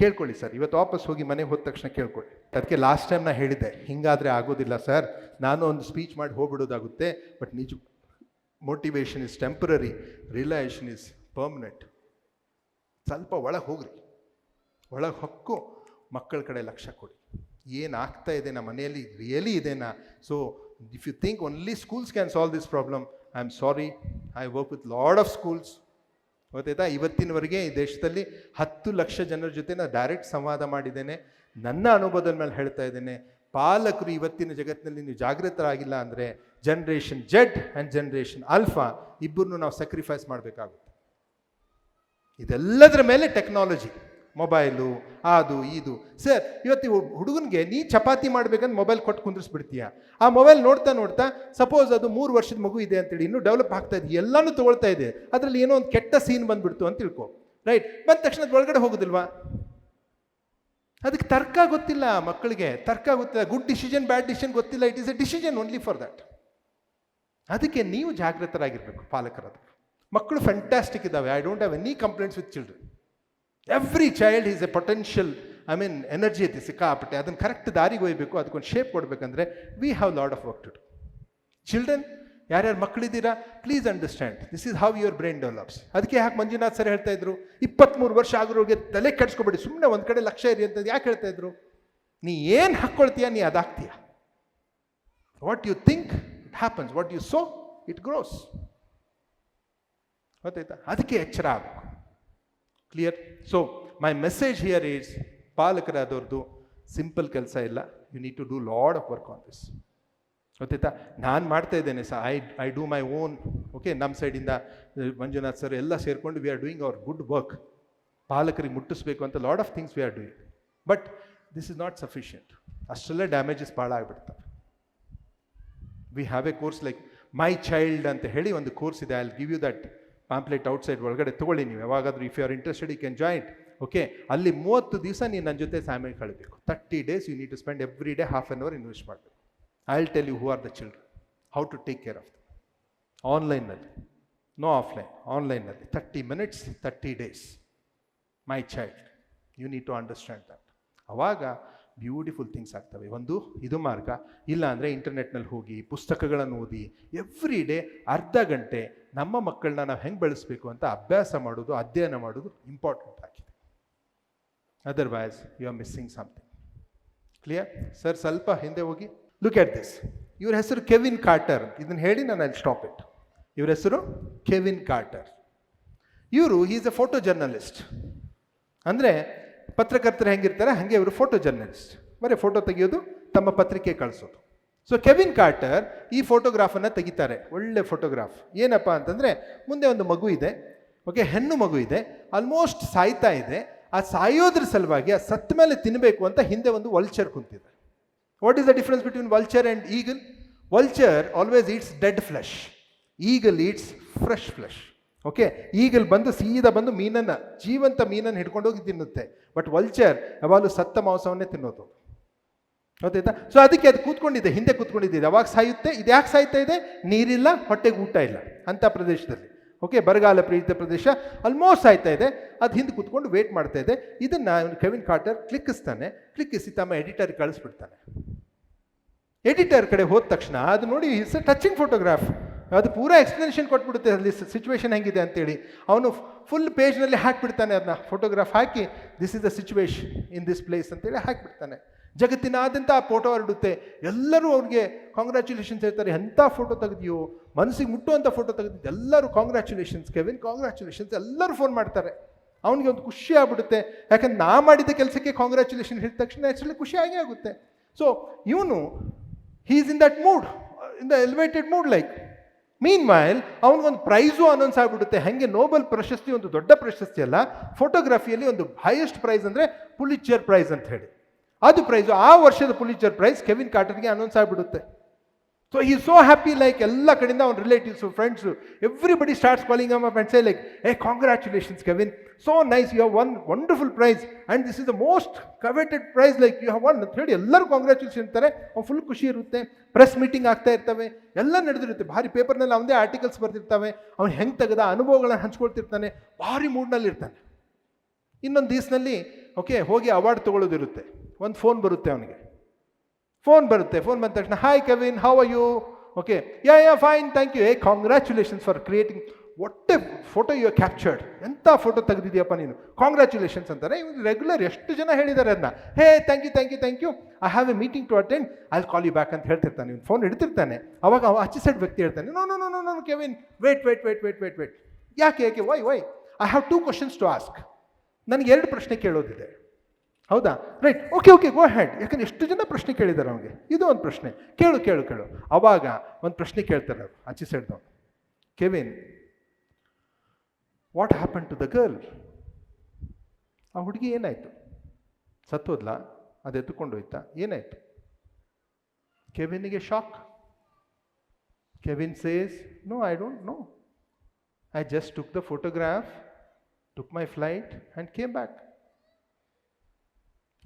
ಕೇಳ್ಕೊಳ್ಳಿ ಸರ್, ಇವತ್ತು ವಾಪಸ್ ಹೋಗಿ ಮನೆಗೆ ಹೋದ ತಕ್ಷಣ ಕೇಳ್ಕೊಳ್ಳಿ. ಅದಕ್ಕೆ ಲಾಸ್ಟ್ ಟೈಮ್ ನಾ ಹೇಳಿದ್ದೆ, ಹಿಂಗಾದರೆ ಆಗೋದಿಲ್ಲ ಸರ್, ನಾನು ಒಂದು ಸ್ಪೀಚ್ ಮಾಡಿ ಹೋಗ್ಬಿಡೋದಾಗುತ್ತೆ ಬಟ್ ನಿಜ motivation is temporary relation is permanent ಸ್ವಲ್ಪ ಒಳಗೆ ಹೋಗ್ರಿ, ಒಳಗೆ ಹೊಕ್ಕು, ಮಕ್ಕಳ ಕಡೆ ಲಕ್ಷ್ಯ ಕೊಡಿ. ಏನಾಗ್ತಾ ಇದೆ ನಮ್ಮ ಮನೆಯಲ್ಲಿ ರಿಯಲಿ ಇದೆನಾ so if you think only schools can solve this problem I am sorry I work with lot of schools ಗೊತ್ತಾಯ್ತಾ ಇವತ್ತಿನವರೆಗೆ ಈ ದೇಶದಲ್ಲಿ ಹತ್ತು ಲಕ್ಷ ಜನರ ಜೊತೆ ನಾನು ಡೈರೆಕ್ಟ್ ಸಂವಾದ ಮಾಡಿದ್ದೇನೆ. ನನ್ನ ಅನುಭವದ ಮೇಲೆ ಹೇಳ್ತಾ ಇದ್ದೇನೆ. ಪಾಲಕರು ಇವತ್ತಿನ ಜಗತ್ತಿನಲ್ಲಿ ನೀವು ಜಾಗೃತರಾಗಿಲ್ಲ ಅಂದರೆ generation Z and generation alpha ಇಬ್ಬರನ್ನು ನಾವು ಸ್ಯಾಕ್ರಿಫೈಸ್ ಮಾಡಬೇಕಾಗುತ್ತೆ. ಇದೆಲ್ಲದರ ಮೇಲೆ ಟೆಕ್ನಾಲಜಿ ಮೊಬೈಲು, ಅದು, ಇದು. ಸರ್, ಇವತ್ತು ಹುಡುಗನಿಗೆ ನೀ ಚಪಾತಿ ಮಾಡ್ಬೇಕಂತ ಮೊಬೈಲ್ ಕೊಟ್ಟು ಕುಂದ್ರಿಸ್ಬಿಡ್ತೀಯ? ಆ ಮೊಬೈಲ್ ನೋಡ್ತಾ ನೋಡ್ತಾ, ಸಪೋಸ್ ಅದು ಮೂರು ವರ್ಷದ ಮಗು ಇದೆ ಅಂತೇಳಿ, ಇನ್ನೂ ಡೆವಲಪ್ ಆಗ್ತಾ ಇದೆ, ಎಲ್ಲನೂ ತಗೊಳ್ತಾ ಇದೆ, ಅದರಲ್ಲಿ ಏನೋ ಒಂದು ಕೆಟ್ಟ ಸೀನ್ ಬಂದ್ಬಿಡ್ತು ಅಂತ ತಿಳ್ಕೊ. ರೈಟ್? ಬಂದ ತಕ್ಷಣ ಒಳಗಡೆ ಹೋಗೋದಿಲ್ವಾ? ಅದಕ್ಕೆ ತರ್ಕ ಗೊತ್ತಿಲ್ಲ ಮಕ್ಕಳಿಗೆ, ತರ್ಕ ಗೊತ್ತಿಲ್ಲ. ಗುಡ್ ಡಿಸಿಷನ್ ಬ್ಯಾಡ್ ಡಿಸಿಷನ್ ಗೊತ್ತಿಲ್ಲ. It is a decision only for that ಅದಕ್ಕೆ ನೀವು ಜಾಗೃತರಾಗಿರ್ಬೇಕು ಪಾಲಕರದು ಮಕ್ಕಳು ಫ್ಯಾಂಟಾಸ್ಟಿಕ್ ಇದ್ದಾವೆ I don't have any complaints with children every child is a potential I mean energy ಐತಿ ಸಿಕ್ಕಾಪಟ್ಟೆ ಅದನ್ನು ಕರೆಕ್ಟ್ ದಾರಿಗೆ ಒಯ್ಯಬೇಕು ಅದಕ್ಕೊಂದು shape ಕೊಡಬೇಕಂದ್ರೆ we have lot of work to do children ಯಾರ್ಯಾರು ಮಕ್ಕಳಿದ್ದೀರಾ please understand this is how your brain develops ಅದಕ್ಕೆ ಯಾಕೆ Manjunath sir ಹೇಳ್ತಾ ಇದ್ರು ಇಪ್ಪತ್ತ್ಮೂರು ವರ್ಷ ಆಗಿರೋರಿಗೆ ತಲೆ ಕೆಡ್ಸ್ಕೊಬೇಡಿ ಸುಮ್ಮನೆ ಒಂದು ಕಡೆ ಲಕ್ಷ ಇರಿ ಅಂತ ಯಾಕೆ ಹೇಳ್ತಾ ಇದ್ರು? ನೀ ಏನು ಹಾಕ್ಕೊಳ್ತೀಯ, ನೀ ಅದಾಗ್ತೀಯ what you think it happens what you sow it grows ಗೊತ್ತಾಯ್ತಾ? ಅದಕ್ಕೆ ಎಚ್ಚರ ಆಗಬೇಕು. Clear so my message here is ಪಾಲಕರಾದವ್ರದ್ದು simple ಕೆಲಸ ಇಲ್ಲ. You need to do lot of work on this ಗೊತ್ತಾಯ್ತಾ? ನಾನು ಮಾಡ್ತಾ ಇದ್ದೇನೆ sir. I I do my own okay ನಮ್ಮ ಸೈಡಿಂದ ಮಂಜುನಾಥ್ ಸರ್ ಎಲ್ಲ ಸೇರಿಕೊಂಡು we are doing our good work ಪಾಲಕರಿಗೆ ಮುಟ್ಟಿಸ್ಬೇಕು ಅಂತ lot of things we are doing but this is not sufficient ಅಷ್ಟೆಲ್ಲ ಡ್ಯಾಮೇಜಸ್ ಭಾಳ ಆಗಿಬಿಡ್ತವೆ we have a course like my child ಅಂತ ಹೇಳಿ ಒಂದು ಕೋರ್ಸ್ ಇದೆ. I give you that pamphlet outside ಒಳಗಡೆ ತೊಗೊಳ್ಳಿ ನೀವು. ಯಾವಾಗಾದರೂ if you are interested you can join okay ಅಲ್ಲಿ ಮೂವತ್ತು ದಿವಸ ನೀನು ನನ್ನ ಜೊತೆ family ಕಳಬೇಕು. Thirty days you need to spend every day half an hour invest ಮಾಡಬೇಕು. I will tell you who are the children how to take care of ಆನ್ಲೈನ್ನಲ್ಲಿ no offline ಆನ್ಲೈನ್ನಲ್ಲಿ thirty minutes thirty days my child you need to understand that ಅವಾಗ beautiful things ಆಗ್ತವೆ. ಒಂದು ಇದು ಮಾರ್ಗ. ಇಲ್ಲ ಅಂದರೆ ಇಂಟರ್ನೆಟ್ನಲ್ಲಿ ಹೋಗಿ ಪುಸ್ತಕಗಳನ್ನು ಓದಿ ಎವ್ರಿ ಡೇ ಅರ್ಧ ಗಂಟೆ ನಮ್ಮ ಮಕ್ಕಳನ್ನ ನಾವು ಹೆಂಗೆ ಬೆಳೆಸಬೇಕು ಅಂತ ಅಭ್ಯಾಸ ಮಾಡೋದು, ಅಧ್ಯಯನ ಮಾಡೋದು ಇಂಪಾರ್ಟೆಂಟ್ ಆಗಿದೆ. Otherwise you are missing something clear sir ಸ್ವಲ್ಪ ಹಿಂದೆ ಹೋಗಿ ಲುಕ್ ಎಟ್ ದಿಸ್ ಇವ್ರ ಹೆಸರು ಕೆವಿನ್ ಕಾರ್ಟರ್ ಇದನ್ನು ಹೇಳಿ ನಾನು ಅಲ್ಲಿ ಸ್ಟಾಪ್ ಇಟ್ ಇವ್ರ ಹೆಸರು ಕೆವಿನ್ ಕಾರ್ಟರ್ ಇವರು ಈಸ್ ಎ ಫೋಟೋ ಜರ್ನಲಿಸ್ಟ್ ಅಂದರೆ ಪತ್ರಕರ್ತರು ಹೆಂಗಿರ್ತಾರೆ, ಹಾಗೆ ಇವರು ಫೋಟೋ ಜರ್ನಲಿಸ್ಟ್ ಬರೀ ಫೋಟೋ ತೆಗೆಯೋದು, ತಮ್ಮ ಪತ್ರಿಕೆ ಕಳಿಸೋದು. ಸೊ ಕೆವಿನ್ ಕಾರ್ಟರ್ ಈ ಫೋಟೋಗ್ರಾಫನ್ನು ತೆಗಿತಾರೆ. ಒಳ್ಳೆ ಫೋಟೋಗ್ರಾಫ್ ಏನಪ್ಪ ಅಂತಂದರೆ, ಮುಂದೆ ಒಂದು ಮಗು ಇದೆ. ಓಕೆ ಹೆಣ್ಣು ಮಗು ಇದೆ. ಆಲ್ಮೋಸ್ಟ್ ಸಾಯ್ತಾ ಇದೆ. ಆ ಸಾಯೋದ್ರ ಸಲುವಾಗಿ ಆ ಸತ್ತ ಮೇಲೆ ತಿನ್ನಬೇಕು ಅಂತ ಹಿಂದೆ ಒಂದು vulture ಕುಂತಿದೆ. What is the difference between vulture and eagle vulture always eats dead flesh eagle eats fresh flesh okay eagle ಬಂದು ಸೀದಾ ಬಂದು ಮೀನನ್ನು, ಜೀವಂತ ಮೀನನ್ನು ಹಿಡ್ಕೊಂಡು ಹೋಗಿ ತಿನ್ನುತ್ತೆ. ಬಟ್ ವಲ್ಚರ್ ಯಾವಾಗಲೂ ಸತ್ತ ಮಾಂಸವನ್ನೇ ತಿನ್ನೋದು. ಗೊತ್ತಾಯ್ತಾ? ಸೊ ಅದಕ್ಕೆ ಅದು ಕೂತ್ಕೊಂಡಿದೆ, ಹಿಂದೆ ಕೂತ್ಕೊಂಡಿದೆ ಯಾವಾಗ ಸಾಯುತ್ತೆ, ಇದು ಯಾಕೆ ಸಾಯ್ತಾ ಇದೆ? ನೀರಿಲ್ಲ, ಹೊಟ್ಟೆಗೆ ಊಟ ಇಲ್ಲ ಅಂಥ ಪ್ರದೇಶದಲ್ಲಿ. ಓಕೆ ಬರಗಾಲ ಪ್ರೀತ ಪ್ರದೇಶ ಆಲ್ಮೋಸ್ಟ್ ಸಾಯ್ತಾ ಇದೆ, ಅದು ಹಿಂದೆ ಕೂತ್ಕೊಂಡು ವೇಟ್ ಮಾಡ್ತಾ ಇದೆ. ಇದನ್ನು ಕೆವಿನ್ ಕಾರ್ಟರ್ ಕ್ಲಿಕ್ಕಿಸ್ತಾನೆ, ಕ್ಲಿಕ್ಕಿಸಿ ತಮ್ಮ ಎಡಿಟರ್ ಕಳಿಸ್ಬಿಡ್ತಾನೆ. ಎಡಿಟರ್ ಕಡೆ ಹೋದ ತಕ್ಷಣ, ಅದು ನೋಡಿ ಇಟ್ಸ್ ಟಚಿಂಗ್ ಫೋಟೋಗ್ರಾಫ್ ಅದು ಪೂರ ಎಕ್ಸ್ಪ್ಲನೇಷನ್ ಕೊಟ್ಬಿಡುತ್ತೆ, ಅಲ್ಲಿ ಸಿಚುವೇಶನ್ ಹೆಂಗಿದೆ ಅಂತೇಳಿ. ಅವನು ಫುಲ್ ಪೇಜ್ನಲ್ಲಿ ಹಾಕಿಬಿಡ್ತಾನೆ ಅದನ್ನ photograph hockey this is the situation in this place ಅಂತೇಳಿ ಹಾಕಿಬಿಡ್ತಾನೆ. ಜಗತ್ತಿನಾದ್ಯಂತ ಆ ಫೋಟೋ ಹರಡುತ್ತೆ. ಎಲ್ಲರೂ ಅವ್ರಿಗೆ ಕಾಂಗ್ರ್ಯಾಚುಲೇಷನ್ಸ್ ಹೇಳ್ತಾರೆ ಎಂಥ ಫೋಟೋ ತೆಗೆದಿಯೋ? ಮನಸ್ಸಿಗೆ ಮುಟ್ಟುವಂಥ ಫೋಟೋ ತೆಗೆದಿದ್ದು ಎಲ್ಲರೂ ಕಾಂಗ್ರ್ಯಾಚುಲೇಷನ್ಸ್ ಕೆವಿನ್ ಕಾಂಗ್ರ್ಯಾಚುಲೇಷನ್ಸ್ ಎಲ್ಲರೂ ಫೋನ್ ಮಾಡ್ತಾರೆ. ಅವನಿಗೆ ಒಂದು ಖುಷಿ ಆಗ್ಬಿಡುತ್ತೆ. ಯಾಕಂದ್ರೆ ನಾ ಮಾಡಿದ ಕೆಲಸಕ್ಕೆ ಕಾಂಗ್ರ್ಯಾಚುಲೇಷನ್ ಹೇಳಿದ ತಕ್ಷಣ ಆ್ಯಕ್ಚುಲಿ ಖುಷಿ ಆಗೇ ಆಗುತ್ತೆ. ಸೊ ಇವನು he is in that mood in the elevated mood like mean mile ಅವನಿಗೊಂದು ಪ್ರೈಸು ಅನೌನ್ಸ್ ಆಗಿಬಿಡುತ್ತೆ. ಹಾಗೆ? ನೋಬೆಲ್ ಪ್ರಶಸ್ತಿ, ಒಂದು ದೊಡ್ಡ ಪ್ರಶಸ್ತಿ ಅಲ್ಲ ಫೋಟೋಗ್ರಫಿಯಲ್ಲಿ ಒಂದು ಹೈಯೆಸ್ಟ್ ಪ್ರೈಸ್ ಅಂದರೆ ಪುಲಿಚರ್ ಪ್ರೈಸ್ ಅಂತ ಹೇಳಿ. ಅದು ಪ್ರೈಸು ಆ ವರ್ಷದ ಪುಲಿಚರ್ ಪ್ರೈಸ್ ಕೆವಿನ್ ಕಾಟನ್ಗೆ ಅನೌನ್ಸ್ ಆಗಿಬಿಡುತ್ತೆ. ಸೊ ಈ ಸೋ ಹ್ಯಾಪಿ ಲೈಕ್ ಎಲ್ಲ ಕಡೆಯಿಂದ ಅವ್ನ relatives friends everybody starts calling ಅಮ್ಮ friends say like hey congratulations Kevin so nice you have won wonderful prize and this is the most coveted prize like you have won ಅಂತ ಹೇಳಿ ಎಲ್ಲರೂ congratulation ಅಂತಾರೆ ಅವ್ನು full ಖುಷಿ ಇರುತ್ತೆ. Press meeting ಆಗ್ತಾ ಇರ್ತವೆ. ಎಲ್ಲ ನಡೆದಿರುತ್ತೆ. ಭಾರಿ ಪೇಪರ್ನಲ್ಲಿ ಅವನದೇ ಆರ್ಟಿಕಲ್ಸ್ ಬರ್ತಿರ್ತವೆ ಅವ್ನು ಹೆಂಗೆ ತೆಗೆದ ಅನುಭವಗಳನ್ನ ಹಂಚ್ಕೊಳ್ತಿರ್ತಾನೆ. ಭಾರಿ ಮೂಡ್ನಲ್ಲಿ ಇರ್ತಾನೆ. ಇನ್ನೊಂದು ದಿವಸನಲ್ಲಿ ಓಕೆ ಹೋಗಿ ಅವಾರ್ಡ್ ತೊಗೊಳ್ಳೋದಿರುತ್ತೆ. ಒಂದು ಫೋನ್ ಬರುತ್ತೆ ಅವನಿಗೆ. ಫೋನ್ ಬರುತ್ತೆ. ಫೋನ್ ಬಂದ ತಕ್ಷಣ hi Kevin how are you okay ya ya fine thank you ಏ ಕಾಂಗ್ರ್ಯಾಚುಲೇಷನ್ಸ್ ಫಾರ್ ಕ್ರಿಯೇಟಿಂಗ್ ಒಟ್ಟೆ ಫೋಟೋ ಯು ಕ್ಯಾಪ್ಚರ್ಡ್ ಎಂಥ ಫೋಟೋ ತೆಗೆದಿದ್ಯಪ್ಪ ನೀನು? ಕಾಂಗ್ರ್ಯಾಚುಲೇಷನ್ಸ್ ಅಂತಾರೆ ಇವ್ರು ರೆಗ್ಯುಲರ್ ಎಷ್ಟು ಜನ ಹೇಳಿದ್ದಾರೆ ಅದನ್ನ hey thank you thank you thank you I have a meeting to attend I call you back ಅಂತ ಹೇಳ್ತಿರ್ತಾನೆ. ಇವ್ನು ಫೋನ್ ಇಡ್ತಿರ್ತಾನೆ ಅವಾಗ ಅವ ಆಚೆ ಸೈಡ್ ವ್ಯಕ್ತಿ ಹೇಳ್ತಾನೆ no no no no no Kevin wait wait wait wait wait wait ಯಾಕೆ ಯಾಕೆ? Why why I have two questions to ask ನನಗೆ ಎರಡು ಪ್ರಶ್ನೆ ಕೇಳೋದಿದೆ. ಹೌದಾ? Right okay okay go ahead ಯಾಕಂದ್ರೆ ಎಷ್ಟು ಜನ ಪ್ರಶ್ನೆ ಕೇಳಿದ್ದಾರೆ ಅವನಿಗೆ ಇದು ಒಂದು ಪ್ರಶ್ನೆ. ಕೇಳು ಕೇಳು ಕೇಳು. ಅವಾಗ ಒಂದು ಪ್ರಶ್ನೆ ಕೇಳ್ತಾರೆ ಅವ್ರು ಆಚೆ ಸೈಡ್ದು Kevin what happen to the girl ಆ ಹುಡುಗಿ ಏನಾಯಿತು? ಸತ್ತೋದ್ಲ ಅದು ಎತ್ತುಕೊಂಡು ಹೋಯ್ತಾ? ಏನಾಯಿತು? ಕೆವಿನ್ಗೆ shock Kevin says no I don't know I just took the photograph took my flight and came back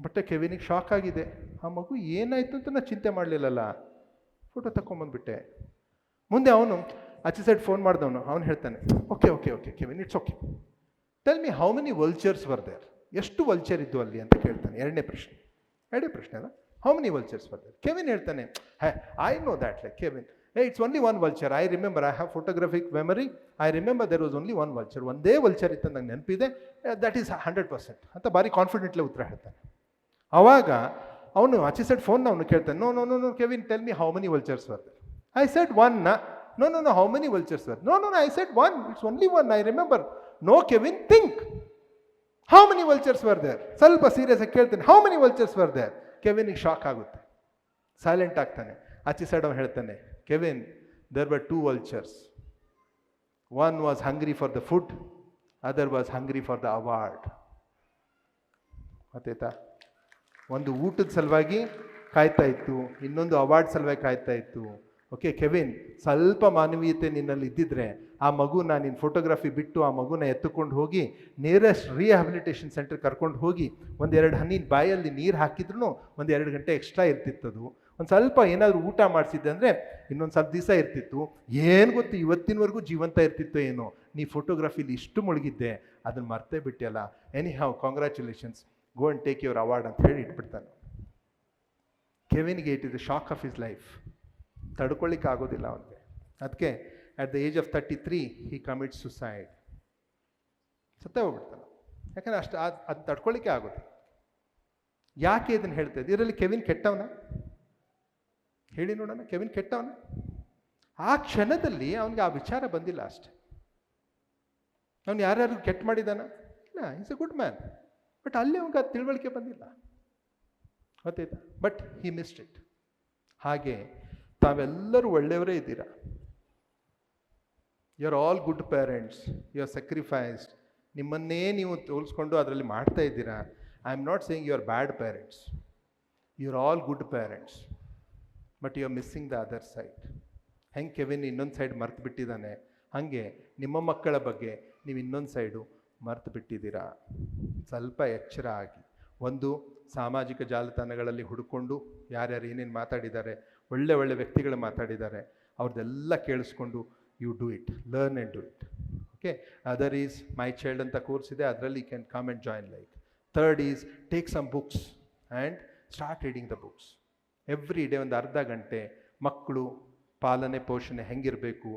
but ಕೆವಿನಿಗೆ shock ಆಗಿದೆ. ಆ ಮಗು ಏನಾಯ್ತು ಅಂತ ನಾನು ಚಿಂತೆ ಮಾಡಲಿಲ್ಲಲ್ಲ. ಫೋಟೋ ತಗೊಂಬಂದ್ಬಿಟ್ಟೆ ಮುಂದೆ ಅವನು ಆಚೆ ಸೈಡ್ ಫೋನ್ ಮಾಡಿದವನು. ಅವನು ಹೇಳ್ತಾನೆ okay okay okay Kevin it's okay tell me how many vultures were ಎಷ್ಟು ವಲ್ಚರ್ ಇದ್ದು ಅಲ್ಲಿ? ಅಂತ ಕೇಳ್ತಾನೆ. ಎರಡನೇ ಪ್ರಶ್ನೆ. ಎರಡನೇ ಪ್ರಶ್ನೆ ಅಲ್ಲ. How many vultures were Kevin ಹೇಳ್ತಾನೆ, hey I know that like Kevin hey it's only one vulture I remember I have photographic memory I remember there was only one vulture ಒಂದೇ ವಲ್ಚರ್ ಇತ್ತು ನಂಗೆ ನೆನಪಿದೆ. ದ್ಯಾಟ್ ಈಸ್ ಹಂಡ್ರೆಡ್ ಪರ್ಸೆಂಟ್ ಅಂತ ಭಾರಿ confidently ಉತ್ತರ ಹೇಳ್ತಾನೆ. ಅವಾಗ ಅವನು ಆಚೆ ಸೈಡ್ ಫೋನ್ ಅವನು ಕೇಳ್ತಾನೆ. No no no no Kevin tell me how many vultures were I said one no. No no how many vultures were no no no I said one it's only one I remember no Kevin think how many vultures were there ಸ್ವಲ್ಪ serious ಆಗಿ ಕೇಳ್ತಾನೆ. How many vultures were there ಕೆವಿನಿಗೆ shock ಆಗುತ್ತೆ. Silent ಆಗ್ತಾನೆ. ಆಚೆ side ಅವನು ಹೇಳ್ತಾನೆ Kevin there were two vultures one was hungry for the food other was hungry for the award ಗೊತ್ತಾಯ್ತಾ ಒಂದು ಊಟದ ಸಲುವಾಗಿ ಕಾಯ್ತಾ ಇತ್ತು, ಇನ್ನೊಂದು ಅವಾರ್ಡ್ ಸಲುವಾಗಿ ಕಾಯ್ತಾ ಇತ್ತು. ಓಕೆ ಕೆವಿನ್ ಸ್ವಲ್ಪ ಮಾನವೀಯತೆ ನಿನ್ನಲ್ಲಿ ಇದ್ದಿದ್ರೆ ಆ ಮಗುನ ನಿನ್ನ ಫೋಟೋಗ್ರಫಿ ಬಿಟ್ಟು ಆ ಮಗುನ ಎತ್ತುಕೊಂಡು ಹೋಗಿ ನಿಯರೆಸ್ಟ್ ರಿಹ್ಯಾಬಿಲಿಟೇಷನ್ ಸೆಂಟರ್ ಕರ್ಕೊಂಡು ಹೋಗಿ ಒಂದೆರಡು ಹನಿ ಬಾಯಲ್ಲಿ ನೀರು ಹಾಕಿದ್ರು ಒಂದು ಎರಡು ಗಂಟೆ ಎಕ್ಸ್ಟ್ರಾ ಇರ್ತಿತ್ತದು. ಒಂದು ಸ್ವಲ್ಪ ಏನಾದರೂ ಊಟ ಮಾಡಿಸಿದ್ದೆ ಅಂದರೆ ಇನ್ನೊಂದು ಸ್ವಲ್ಪ ದಿವಸ ಇರ್ತಿತ್ತು. ಏನು ಗೊತ್ತು ಇವತ್ತಿನವರೆಗೂ ಜೀವಂತ ಇರ್ತಿತ್ತು ಏನೋ, ನೀ ಫೋಟೋಗ್ರಫಿಲಿ ಇಷ್ಟು ಮುಳುಗಿದ್ದೆ, ಅದನ್ನು ಮರ್ತೇ ಬಿಟ್ಟಿಯಲ್ಲ any have congratulations go and take your award ಅಂತ ಹೇಳಿ ಇಟ್ಬಿಡ್ತಾನೆ. ಕೆವಿನ್ಗೆ it is shock of his life ತಡ್ಕೊಳ್ಳಿಕ್ಕೆ ಆಗೋದಿಲ್ಲ ಅವನಿಗೆ. ಅದಕ್ಕೆ at the age of thirty three he commit suicide ಸತ್ತೇ ಹೋಗ್ಬಿಡ್ತಾನೆ. ಯಾಕಂದರೆ ಅಷ್ಟು ಅದು ಅದು ತಡ್ಕೊಳ್ಳಿಕ್ಕೆ ಆಗೋದು ಯಾಕೆ ಇದನ್ನು ಹೇಳ್ತಾ ಇದ್ದೆ? ಇದರಲ್ಲಿ ಕೆವಿನ್ ಕೆಟ್ಟವನ? ಹೇಳಿ ನೋಡೋಣ ಕೆವಿನ್ ಕೆಟ್ಟವನ? ಆ ಕ್ಷಣದಲ್ಲಿ ಅವನಿಗೆ ಆ ವಿಚಾರ ಬಂದಿಲ್ಲ ಅಷ್ಟೆ. ಅವನು ಯಾರ್ಯಾರು ಕೆಟ್ಟ ಮಾಡಿದಾನ? ಇಲ್ಲ is a good man but ಅಲ್ಲಿ ಅವಾಗ ತಿಳುವಳಿಕೆ ಬಂದಿಲ್ಲ. ಗೊತ್ತಾಯ್ತಾ? ಬಟ್ ಹಿ ಮಿಸ್ಡ್ ಇಟ್ ಹಾಗೆ ತಾವೆಲ್ಲರೂ ಒಳ್ಳೆಯವರೇ ಇದ್ದೀರಾ? You are all good parents you are sacrificed ನಿಮ್ಮನ್ನೇ ನೀವು ತೋರಿಸ್ಕೊಂಡು ಅದರಲ್ಲಿ ಮಾಡ್ತಾ ಇದ್ದೀರಾ? I am not saying you are bad parents you are all good parents but you are missing the other side ಹೆಂಗೆ ಕೆವಿನ್ ಇನ್ನೊಂದು ಸೈಡ್ ಮರ್ತು ಬಿಟ್ಟಿದ್ದಾನೆ ಹಾಗೆ ನಿಮ್ಮ ಮಕ್ಕಳ ಬಗ್ಗೆ ನೀವು ಇನ್ನೊಂದು ಸೈಡು ಮರ್ತು ಬಿಟ್ಟಿದ್ದೀರಾ ಸ್ವಲ್ಪ ಎಚ್ಚರ ಆಗಿ. ಒಂದು, ಸಾಮಾಜಿಕ ಜಾಲತಾಣಗಳಲ್ಲಿ ಹುಡುಕೊಂಡು ಯಾರ್ಯಾರು ಏನೇನು ಮಾತಾಡಿದ್ದಾರೆ, ಒಳ್ಳೆ ಒಳ್ಳೆ ವ್ಯಕ್ತಿಗಳು ಮಾತಾಡಿದ್ದಾರೆ, ಅವ್ರದ್ದೆಲ್ಲ ಕೇಳಿಸ್ಕೊಂಡು you do it learn and do it okay other is my child ಅಂತ ಕೋರ್ಸ್ ಇದೆ, ಅದರಲ್ಲಿ can come and join like third is take some books and start reading the books every day ಒಂದು ಅರ್ಧ ಗಂಟೆ ಮಕ್ಕಳು ಪಾಲನೆ ಪೋಷಣೆ ಹೆಂಗಿರಬೇಕು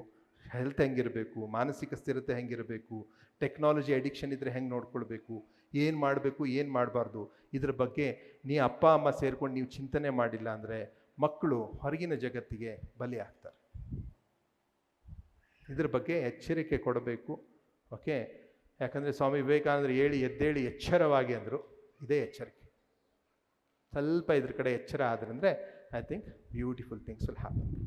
ಹೆಲ್ತ್ ಹೆಂಗಿರಬೇಕು, ಮಾನಸಿಕ ಸ್ಥಿರತೆ ಹೆಂಗಿರಬೇಕು, ಟೆಕ್ನಾಲಜಿ ಅಡಿಕ್ಷನ್ ಇದ್ದರೆ ಹೆಂಗೆ ನೋಡ್ಕೊಳ್ಬೇಕು, ಏನು ಮಾಡಬೇಕು, ಏನು ಮಾಡಬಾರ್ದು, ಇದ್ರ ಬಗ್ಗೆ ನೀ ಅಪ್ಪ, ಅಮ್ಮ ಸೇರ್ಕೊಂಡು ನೀವು ಚಿಂತನೆ ಮಾಡಿಲ್ಲ ಅಂದರೆ ಮಕ್ಕಳು ಹೊರಗಿನ ಜಗತ್ತಿಗೆ ಬಲಿ ಆಗ್ತಾರೆ. ಇದ್ರ ಬಗ್ಗೆ ಎಚ್ಚರಿಕೆ ಕೊಡಬೇಕು, ಓಕೆ? ಯಾಕಂದರೆ ಸ್ವಾಮಿ ವಿವೇಕಾನಂದರು ಹೇಳಿ, ಎದ್ದೇಳಿ ಎಚ್ಚರವಾಗಿ ಅಂದರು, ಇದೇ ಎಚ್ಚರಿಕೆ. ಸ್ವಲ್ಪ ಇದ್ರ ಕಡೆ ಎಚ್ಚರ ಆದ್ರಂದರೆ I think beautiful things will happen